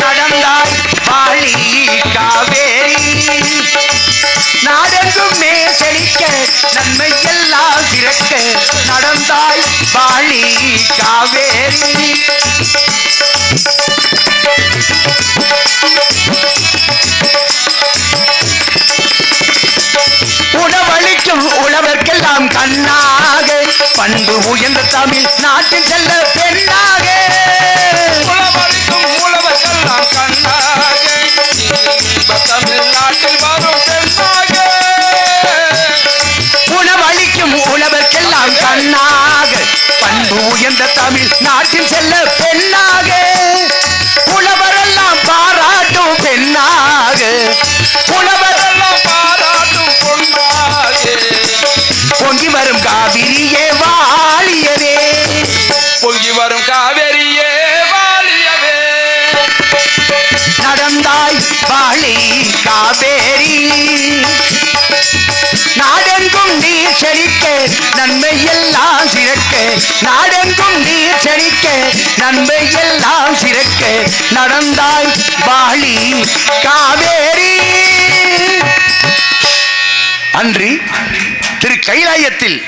நடந்தாய் வாழி காவேரி நாடெங்குமே செழிக்க நன்மை எல்லாம் சிறக்க நடந்தாய் வாழி காவேரி உணவளிக்கும் உழவர்க்கெல்லாம் கண்ணாக பண்பு உயர்ந்த தமிழ் நாட்டின் செல்ல பெண்ணாக உயர்ந்த தமிழ் நாட்டின் செல்ல பெண்ணாக. உழவரெல்லாம் பாராட்டும் பெண்ணாக. உழவர் எல்லாம் பாராட்டும் பொன்னாக. பொங்கி வரும் நடந்தாய் வாழி காவேரி. நாடெங்கும் நீர் செழிக்க நன்மை எல்லாம் சிறக்க. நாடெங்கும் நீர் செழிக்க நன்மை எல்லாம் சிறக்க. நடந்தாய் வாழி காவேரி. அன்று திரு கைலாயத்தில்